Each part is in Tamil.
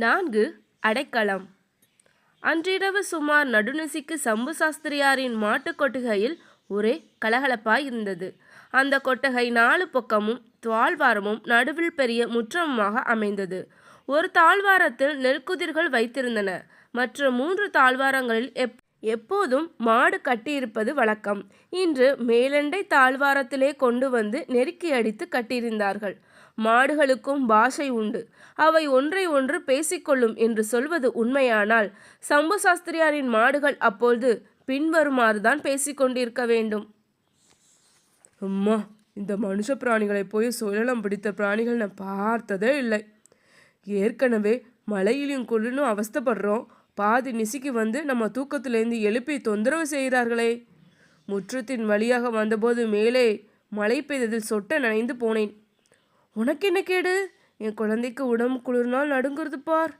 நான்கு அடைக்கலம். அன்றிரவு சுமார் நடுநிசிக்கு சம்பு சாஸ்திரியாரின் மாட்டுக் கொட்டுகையில் ஒரே கலகலப்பாய் இருந்தது. அந்த கொட்டகை நாலு பக்கமும் தாழ்வாரமும் நடுவில் பெரிய முற்றமுமாக அமைந்தது. ஒரு தாழ்வாரத்தில் நெற்குதிர்கள் வைத்திருந்தன. மற்ற மூன்று தாழ்வாரங்களில் எப் எப்போதும் மாடு கட்டியிருப்பது வழக்கம். இன்று மேலண்டை தாழ்வாரத்திலே கொண்டு வந்து நெருக்கி அடித்து கட்டியிருந்தார்கள். மாடுகளுக்கும் பாஷை உண்டு. அவை ஒன்றை ஒன்று பேசிக்கொள்ளும் என்று சொல்வது உண்மையானால் சம்பு சாஸ்திரியாரின் மாடுகள் அப்பொழுது பின்வருமாறுதான் பேசிக்கொண்டிருக்க வேண்டும். அம்மா இந்த மனுஷ பிராணிகளை போய் சுழலம் பிடித்த பிராணிகள் நான் பார்த்ததே இல்லை. ஏற்கனவே மழையிலும் குளிரும் அவஸ்தைப்படுறோம். பாதி நிசிக்கு வந்து நம்ம தூக்கத்திலேருந்து எழுப்பி தொந்தரவு செய்கிறார்களே. முற்றத்தின் வழியாக வந்தபோது மேலே மழை பெய்ததில் சொட்ட நனைந்து போனேன். உனக்கு என்ன கேடு? என் குழந்தைக்கு உடம்பு குளிர்னால் நடுங்கிறது பார்.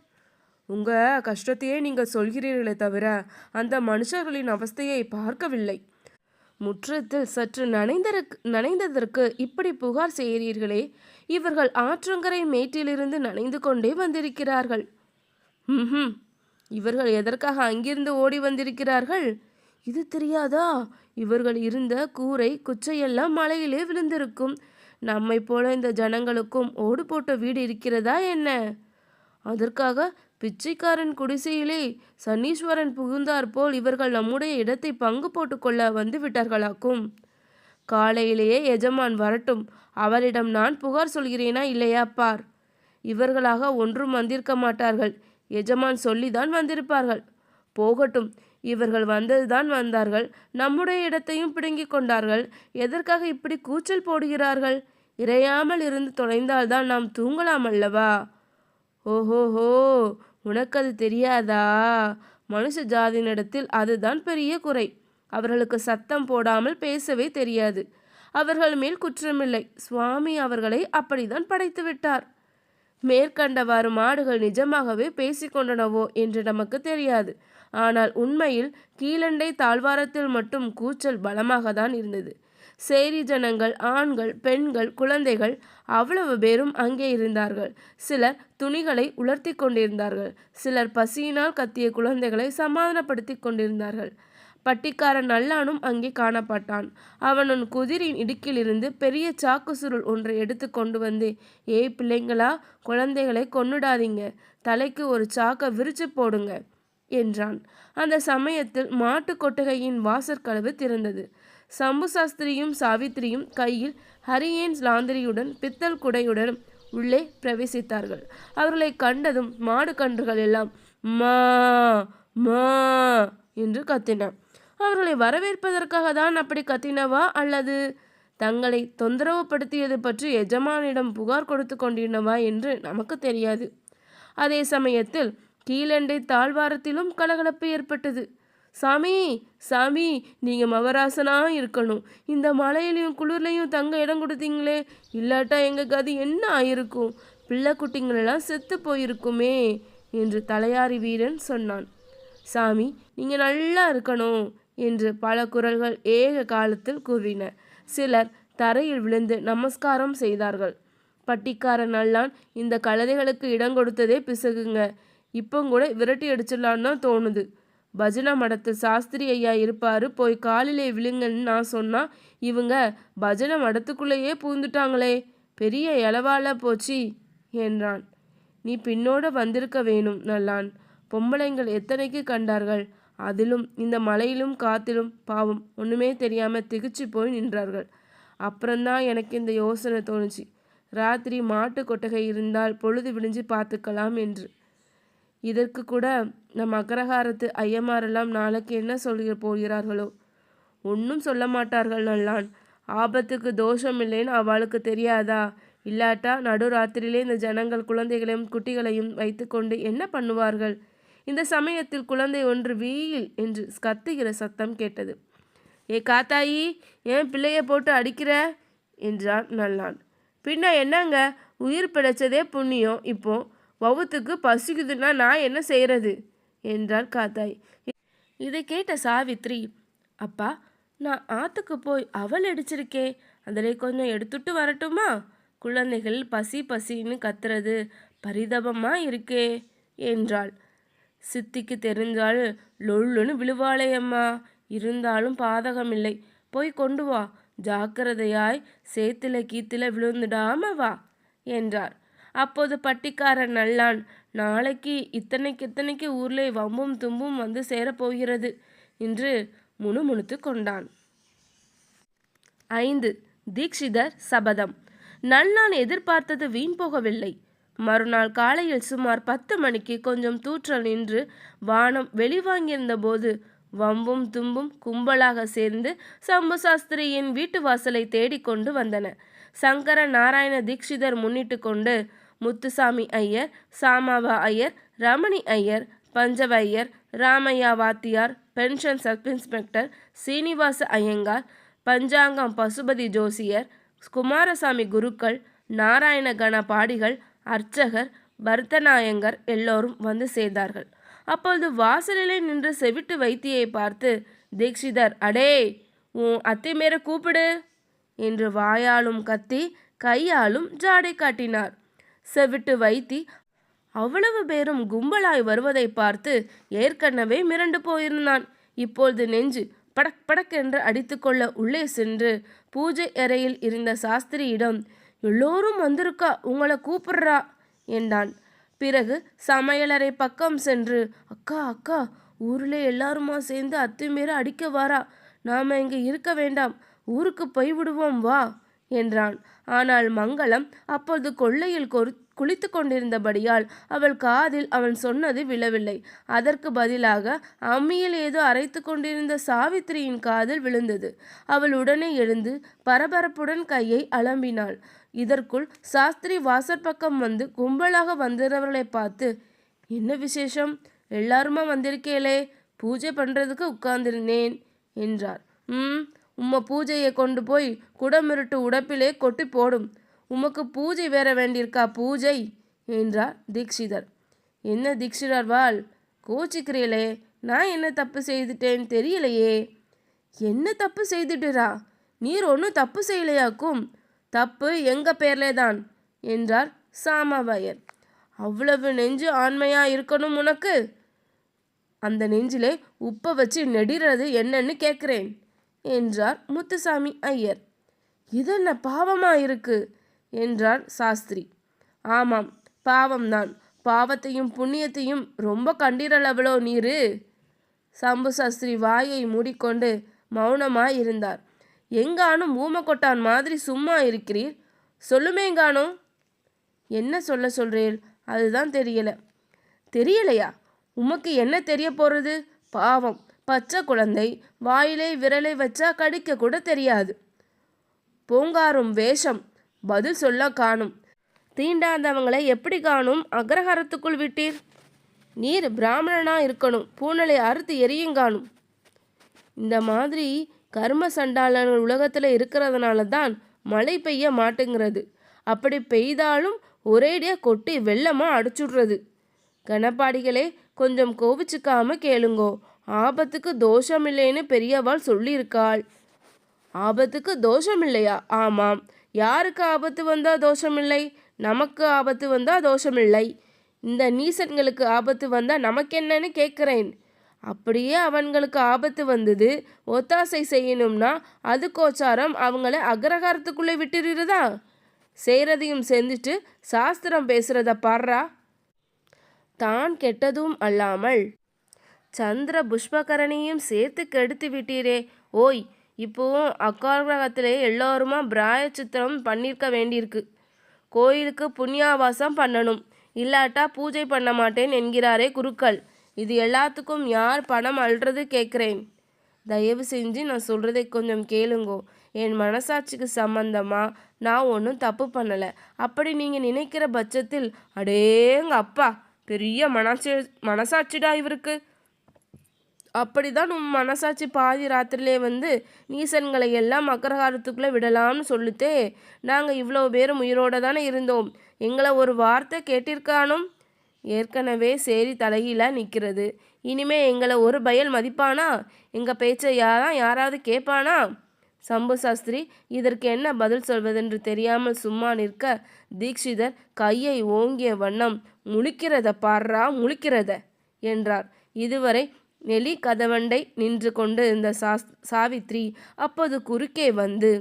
உங்கள் கஷ்டத்தையே நீங்கள் சொல்கிறீர்களே தவிர அந்த மனுஷர்களின் அவஸ்தையை பார்க்கவில்லை. முற்றத்தில் சற்று நனைந்ததற்கு நனைந்ததற்கு இப்படி புகார் செய்கிறீர்களே. இவர்கள் ஆற்றங்கரை மேட்டிலிருந்து நனைந்து கொண்டே வந்திருக்கிறார்கள். ம் இவர்கள் எதற்காக அங்கிருந்து ஓடி வந்திருக்கிறார்கள்? இது தெரியாதா? இவர்கள் இருந்த கூரை குச்சையெல்லாம் மலையிலே விழுந்திருக்கும். நம்மை போல இந்த ஜனங்களுக்கும் ஓடு போட்ட வீடு இருக்கிறதா என்ன? அதற்காக பிச்சைக்காரன் குடிசையிலே சனீஸ்வரன் புகுந்தார் போல் இவர்கள் நம்முடைய இடத்தை பங்கு போட்டுக்கொள்ள வந்து விட்டார்களாக்கும். காலையிலேயே எஜமான் வரட்டும். அவரிடம் நான் புகார் சொல்கிறேனா இல்லையா பார். இவர்களாக ஒன்றும் வந்திருக்க மாட்டார்கள். எஜமான் சொல்லிதான் வந்திருப்பார்கள். போகட்டும். இவர்கள் வந்ததுதான் வந்தார்கள். நம்முடைய இடத்தையும் பிடுங்கிக் கொண்டார்கள். எதற்காக இப்படி கூச்சல் போடுகிறார்கள்? இறையாமல் இருந்து தொலைந்தால்தான் நாம் தூங்கலாம் அல்லவா? ஓஹோஹோ உனக்கு அது தெரியாதா? மனுஷ ஜாதியினிடத்தில் அதுதான் பெரிய குறை. அவர்களுக்கு சத்தம் போடாமல் பேசவே தெரியாது. அவர்கள் மேல் குற்றமில்லை. சுவாமி அவர்களை அப்படிதான் படைத்து விட்டார். மேற்கண்டவாறு மாடுகள் நிஜமாகவே பேசிக்கொண்டனவோ என்று நமக்கு தெரியாது. ஆனால் உண்மையில் கீழண்டை தாழ்வாரத்தில் மட்டும் கூச்சல் பலமாக தான் இருந்தது. சேரி ஜனங்கள் ஆண்கள் பெண்கள் குழந்தைகள் அவ்வளவு பேரும் அங்கே இருந்தார்கள். சிலர் துணிகளை உலர்த்தி கொண்டிருந்தார்கள். சிலர் பசியினால் கத்திய குழந்தைகளை சமாதானப்படுத்தி கொண்டிருந்தார்கள். பட்டிக்காரன் நல்லானும் அங்கே காணப்பட்டான். அவன் குதிரின் இடுக்கிலிருந்து பெரிய சாக்கு சுருள் ஒன்றை எடுத்து கொண்டு வந்து ஏய் பிள்ளைங்களா குழந்தைகளை கொன்னுடாதீங்க. தலைக்கு ஒரு சாக்கை விரிச்சு போடுங்க. என்றான். அந்த சமயத்தில் மாட்டு கொட்டகையின் வாசற்கதவு திறந்தது. சம்பு சாஸ்திரியும் சாவித்திரியும் கையில் ஹரியேன் லாந்திரியுடன் பித்தல் குடையுடன் உள்ளே பிரவேசித்தார்கள். அவர்களை கண்டதும் மாடு கன்றுகள் எல்லாம் மா மா என்று கத்தின. அவர்களை வரவேற்பதற்காக தான் அப்படி கத்தினவா? அல்லது தங்களை தொந்தரவுப்படுத்தியது பற்றி எஜமானிடம் புகார் கொடுத்து கொண்டிருந்தவா என்று நமக்கு தெரியாது அதே சமயத்தில் கீழண்டை தாழ்வாரத்திலும் கலகலப்பு ஏற்பட்டது. சாமி சாமி நீங்கள் மவராசனாக இருக்கணும். இந்த மலையிலையும் குளிர்லையும் தங்க இடம் கொடுத்தீங்களே. இல்லாட்டா எங்கள் கதி என்ன ஆயிருக்கும்? பிள்ளை குட்டிங்களெல்லாம் செத்து போயிருக்குமே என்று தலையாரி வீரன் சொன்னான். சாமி நீங்கள் நல்லா இருக்கணும் என்று பல குரல்கள் ஏக காலத்தில் கூறின. சிலர் தரையில் விழுந்து நமஸ்காரம் செய்தார்கள். பட்டிக்காரன் நல்லான் இந்த கழுதைகளுக்கு இடம் கொடுத்ததே பிசகுங்க. இப்போ கூட விரட்டி அடிச்சிடலான்னு தான் தோணுது. பஜனை மடத்து சாஸ்திரி ஐயா இருப்பாரு போய் காலிலே விழுங்கன்னு நான் சொன்னா இவங்க பஜனை மடத்துக்குள்ளேயே பூந்துட்டாங்களே பெரிய இளவால போச்சு என்றான். நீ பின்னோட வந்திருக்க வேணும் நல்லான். பொம்பளைங்கள் எத்தனைக்கு கண்டார்கள்? அதிலும் இந்த மலையிலும் காத்திலும் பாவம் ஒன்றுமே தெரியாமல் திகிச்சு போய் நின்றார்கள். அப்புறம்தான் எனக்கு இந்த யோசனை தோணுச்சு. ராத்திரி மாட்டு கொட்டகை இருந்தால் பொழுது விடிஞ்சு பார்த்துக்கலாம் என்று. இதற்கு கூட நம் அக்ரஹாரத்து ஐயமாரெல்லாம் நாளைக்கு என்ன சொல்கிற போகிறார்களோ? ஒன்றும் சொல்ல மாட்டார்கள் நல்லான். ஆபத்துக்கு தோஷம் இல்லைன்னு அவளுக்கு தெரியாதா? இல்லாட்டா நடுராத்திரியிலே இந்த ஜனங்கள் குழந்தைகளையும் குட்டிகளையும் வைத்துக்கொண்டு என்ன பண்ணுவார்கள்? இந்த சமயத்தில் குழந்தை ஒன்று வீயில் என்று கத்துகிற சத்தம் கேட்டது. ஏ காத்தாயி ஏன் பிள்ளைய போட்டு அடிக்கிற? என்றான் நல்லான். பின்ன என்னங்க? உயிர் பிழைச்சதே புண்ணியம். இப்போ வவுத்துக்கு பசிக்குதுன்னா நான் என்ன செய்கிறது என்றார் காத்தாய். இதை கேட்ட சாவித்ரி அப்பா நான் ஆத்துக்கு போய் அவல் அடிச்சிருக்கே அதில் கொஞ்சம் எடுத்துட்டு வரட்டுமா? குழந்தைகள் பசி பசின்னு கத்துறது பரிதபமா இருக்கே என்றாள். சித்திக்கு தெரிஞ்சால் லொல்லுன்னு விழுவாளையம்மா இருந்தாலும் பாதகமில்லை. போய் கொண்டு வா. ஜாக்கிரதையாய் சேத்துல கீத்துல விழுந்துடாம வா என்றார். அப்போது பட்டிக்காரன் நல்லான் நாளைக்கு இத்தனைக்கு இத்தனைக்கு ஊர்லே வம்பும் தும்பும் வந்து சேரப்போகிறது என்று முணுமுணுத்து கொண்டான். ஐந்து தீக்ஷிதர் சபதம். நல்லான் எதிர்பார்த்தது வீண் போகவில்லை. மறுநாள் காலையில் சுமார் பத்து மணிக்கு கொஞ்சம் தூற்றல் நின்று வானம் வெளிவாங்கியிருந்த போது வம்பும் தும்பும் கும்பலாக சேர்ந்து சம்பு சாஸ்திரியின் வீட்டு வாசலை தேடிக்கொண்டு வந்தன. சங்கர நாராயண தீக்ஷிதர் முன்னிட்டு கொண்டு முத்துசாமி ஐயர் சாமாவா ஐயர் ரமணி ஐயர் பஞ்சவ ஐயர் ராமையா வாத்தியார் pension sub inspector Srinivasa Iyengar பஞ்சாங்கம் பசுபதி ஜோசியர் குமாரசாமி குருக்கள் நாராயண கண பாடிகள் அர்ச்சகர் பரதநாயங்கர் எல்லோரும் வந்து சேர்ந்தார்கள். அப்பொழுது வாசலிலே நின்று செவிட்டு வைத்தியை பார்த்து தீக்ஷிதர் அடே உன் அத்தை மேற கூப்பிடு என்று வாயாலும் கத்தி கையாலும் ஜாடை காட்டினார். செவிட்டு வைத்தி அவ்வளவு பேரும் கும்பலாய் வருவதை பார்த்து ஏற்கனவே மிரண்டு போயிருந்தான். இப்பொழுது நெஞ்சு படக் படக் என்று அடித்துக்கொள்ள உள்ளே சென்று பூஜை அறையில் இருந்த சாஸ்திரியிடம் எல்லோரும் வந்திருக்கா? உங்களை கூப்பிடுறா? என்றான். பிறகு சமையலறை பக்கம் சென்று அக்கா அக்கா ஊரில் எல்லாருமா சேர்ந்து அத்துமீற அடிக்க வாரா? நாம இங்கே இருக்க வேண்டாம். ஊருக்கு போய் விடுவோம் வா. என்றான். ஆனால் மங்களம் அப்பொழுது கொள்ளையில் கொரு குளித்து கொண்டிருந்தபடியால் அவள் காதில் அவன் சொன்னது விழவில்லை. அதற்கு பதிலாக அம்மியில் ஏதோ அரைத்து கொண்டிருந்த சாவித்திரியின் காதில் விழுந்தது. அவள் உடனே எழுந்து பரபரப்புடன் கையை அலம்பினாள். இதற்குள் சாஸ்திரி வாசற்பக்கம் வந்து கும்பலாக வந்திருந்தவர்களை பார்த்து என்ன விசேஷம்? எல்லாருமா வந்திருக்கேளே. பூஜை பண்ணுறதுக்கு உட்கார்ந்திருந்தேன் என்றார். ம் உம்ம பூஜையை கொண்டு போய் குடமிருட்டு உடப்பிலே கொட்டி போடும். உமக்கு பூஜை வேற வேண்டியிருக்கா? பூஜை என்றார் தீக்ஷிதர் என்ன தீக்ஷிதர் வாள் கோச்சிக்கிறீங்களே நான் என்ன தப்பு செய்துட்டேன் தெரியலையே. என்ன தப்பு செய்துட்டுரா? நீர் ஒன்றும் தப்பு செய்யலையாக்கும் தப்பு எங்கள் பேர்லே தான் என்றார் சாமாவயர். அவ்வளவு நெஞ்சு ஆண்மையா இருக்கணும் உனக்கு? அந்த நெஞ்சிலே உப்பை வச்சு நெடிறது என்னன்னு கேட்குறேன். என்றார் முத்துசாமி ஐயர். இதென்ன பாவமா இருக்கு? என்றார் சாஸ்திரி. ஆமாம் பாவம்தான். பாவத்தையும் புண்ணியத்தையும் ரொம்ப கண்டிரளவளோ நீரு. சம்பு சாஸ்திரி வாயை மூடிக்கொண்டு மௌனமாய் இருந்தார் எங்கானும் ஊமக்கொட்டான் மாதிரி சும்மா இருக்கிறீர்? சொல்லுமேங்கானோ? என்ன சொல்ல சொல்றேன் அதுதான் தெரியல. தெரியலையா? உமக்கு என்ன தெரிய போறது பாவம். பச்சை குழந்தை வாயிலே விரலை வச்சா கடிக்க கூட தெரியாது. பூங்காரும் வேஷம் பதில் சொல்ல காணும். தீண்டாதவங்களை எப்படி காணும்? அக்ரஹாரத்துக்குள் விட்டீர். நீர் பிராமணனா இருக்கணும். பூனலை அறுத்து எரியுங்காணும் இந்த மாதிரி கர்ம சண்டாளர்கள் உலகத்தில் இருக்கிறதுனால தான் மழை பெய்ய மாட்டேங்கிறது. அப்படி பெய்தாலும் ஒரேடியாக கொட்டி வெள்ளமாக அடிச்சுடுறது. கனப்பாடிகளே கொஞ்சம் கோவிச்சுக்காம கேளுங்கோ. ஆபத்துக்கு தோஷம் இல்லைன்னு பெரியவாள் சொல்லியிருக்காள். ஆபத்துக்கு தோஷம் இல்லையா ஆமாம். யாருக்கு ஆபத்து வந்தால் தோஷமில்லை? நமக்கு ஆபத்து வந்தால் தோஷமில்லை. இந்த நீசன்களுக்கு ஆபத்து வந்தால் நமக்கென்னன்னு கேட்குறேன். அப்படியே அவன்களுக்கு ஆபத்து வந்தது ஒத்தாசை செய்யணும்னா அது கோச்சாரம் அவங்கள அக்ரகாரத்துக்குள்ளே விட்டுருதா செய்கிறதையும் செஞ்சுட்டு சாஸ்திரம் பேசுகிறத பாடுறா? தான் கெட்டதும் அல்லாமல் சந்திர புஷ்பகரணியும் சேர்த்து கெடுத்து விட்டீரே. ஓய் இப்போவும் அக்காரகத்திலே எல்லோருமா பிராய சித்திரம் பண்ணியிருக்க வேண்டியிருக்கு. கோயிலுக்கு புண்ணியாவாசம் பண்ணணும். இல்லாட்டா பூஜை பண்ண மாட்டேன் என்கிறாரே குருக்கள். இது எல்லாத்துக்கும் யார் பணம் அல்றது கேட்குறேன். தயவு செஞ்சு நான் சொல்கிறதை கொஞ்சம் கேளுங்கோ. என் மனசாட்சிக்கு சம்பந்தமாக நான் ஒன்றும் தப்பு பண்ணலை. அப்படி நீங்கள் நினைக்கிற பட்சத்தில் அடேங்க அப்பா பெரிய மனசா மனசாட்சிடா இவருக்கு. அப்படிதான் உன் மனசாட்சி பாதி ராத்திரிலே வந்து நீசன்களை எல்லாம் அக்ரஹாரத்துக்குள்ளே விடலாம்னு சொல்லித்தே நாங்கள் இவ்வளோ பேரும் உயிரோடு தானே இருந்தோம். எங்களை ஒரு வார்த்தை கேட்டிருக்கானும்? ஏற்கனவே சேரி தலைகீழாக நிற்கிறது இனிமே எங்களை ஒரு பயல் மதிப்பானா? எங்கள் பேச்சை யாரா யாராவது கேட்பானா சம்பு சாஸ்திரி இதற்கு என்ன பதில் சொல்வதென்று தெரியாமல் சும்மா நிற்க தீக்ஷிதர் கையை ஓங்கிய வண்ணம் முழிக்கிறத பாடுறா முழிக்கிறத என்றார். இதுவரை நெலி கதவண்டை நின்று கொண்டு இருந்த சாஸ் சாவித்ரி அப்போது குறுக்கே வந்து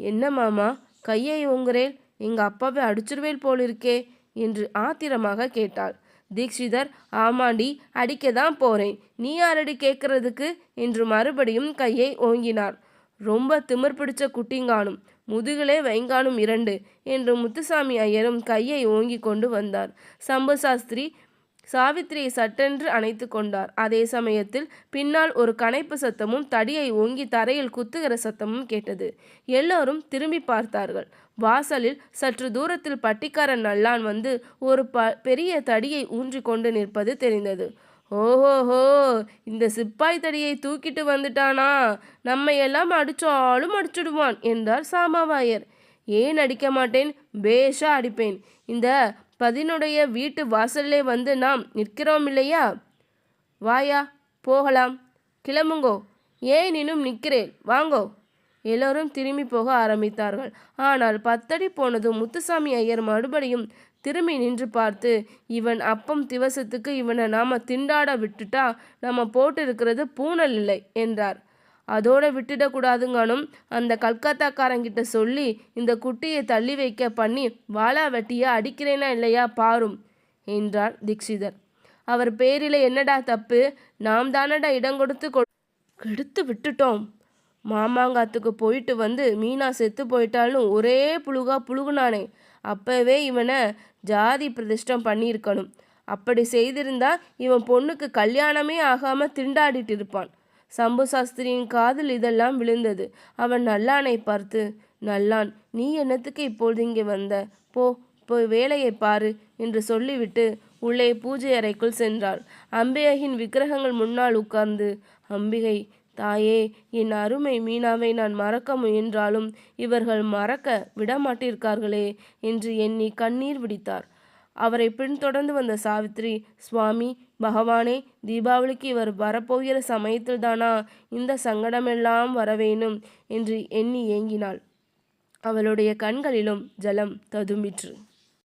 என்ன மாமா கையை ஓங்குறேல்? எங்கள் அப்பாவை அடிச்சிருவேல் போலிருக்கே? என்று ஆத்திரமாக கேட்டாள். தீக்ஷிதர் ஆமாண்டி அடிக்க தான் போறேன். நீ யாரடி கேட்கறதுக்கு என்று மறுபடியும் கையை ஓங்கினார். ரொம்ப திமிர் பிடிச்ச குட்டிங்கானும் முதுகிலே வைங்கானும் இரண்டு என்று முத்துசாமி ஐயரும் கையை ஓங்கி கொண்டு வந்தார். சம்பு சாஸ்திரி சாவித்திரியை சட்டென்று அணைத்து கொண்டார். அதே சமயத்தில் பின்னால் ஒரு கனைப்பு சத்தமும் தடியை ஓங்கி தரையில் குத்துகிற சத்தமும் கேட்டது. எல்லோரும் திரும்பி பார்த்தார்கள். வாசலில் சற்று தூரத்தில் பட்டிக்காரன் நல்லான் வந்து ஒரு ப பெரிய தடியை ஊன்றி கொண்டு நிற்பது தெரிந்தது. ஓஹோஹோ! இந்த சிப்பாய் தடியை தூக்கிட்டு வந்துட்டானா? நம்ம எல்லாம் அடிச்சாலும் அடிச்சுடுவான் என்றார் சாமாவாயர். ஏன் அடிக்க மாட்டேன்? பேஷா அடிப்பேன். இந்த பதினுடைய வீட்டு வாசல்லே வந்து நாம் நிற்கிறோம் இல்லையா? வாயா போகலாம். கிளம்புங்கோ. ஏன் இன்னும் நிற்கிறேன். வாங்கோ. எல்லோரும் திரும்பி போக ஆரம்பித்தார்கள். ஆனால் பத்தடி போனதும் முத்துசாமி ஐயர் மறுபடியும் திரும்பி நின்று பார்த்து இவன் அப்பம் திவசத்துக்கு இவனை நாம் திண்டாட விட்டுட்டா நம்ம போட்டிருக்கிறது பூனல் இல்லை என்றார். அதோட விட்டுடக்கூடாதுங்கனும் அந்த கல்கத்தாக்காரங்கிட்ட சொல்லி இந்த குட்டியை தள்ளி வைக்க பண்ணி வாளா வெட்டியா அடிக்கிறேனா இல்லையா பாரும் என்றார் தீக்ஷிதர் அவர் பேரில் என்னடா தப்பு? நாம் தானடா இடம் கொடுத்து கெடுத்து விட்டுட்டோம். மாமாங்காத்துக்கு போயிட்டு வந்து மீனா செத்து போயிட்டாலும் ஒரே புழுகா புழுகுனானே. அப்பவே இவனை ஜாதி பிரதிஷ்டம் பண்ணியிருக்கணும். அப்படி செய்திருந்தா இவன் பொண்ணுக்கு கல்யாணமே ஆகாம திண்டாடிட்டு இருப்பான். சம்பு சாஸ்திரியின் காதில் இதெல்லாம் விழுந்தது. அவன் நல்லானை பார்த்து நல்லான் நீ என்னத்துக்கு இப்பொழுது இங்கே வந்த? போ போய் வேலையை பாரு என்று சொல்லிவிட்டு உள்ளே பூஜை அறைக்குள் சென்றாள். அம்பிகையின் விக்கிரகங்கள் முன்னால் உட்கார்ந்து அம்பிகை தாயே என் அருமை மீனாவை நான் மறக்க முயன்றாலும் இவர்கள் மறக்க விடமாட்டிருக்கார்களே என்று எண்ணி கண்ணீர் விடித்தார். அவரை பின்தொடர்ந்து வந்த சாவித்ரி சுவாமி பகவானே தீபாவளிக்கு இவர் வரப்போகிற சமயத்தில்தானா? இந்த சங்கடமெல்லாம் வரவேணும் என்று எண்ணி ஏங்கினாள். அவளுடைய கண்களிலும் ஜலம் ததும்பிற்று.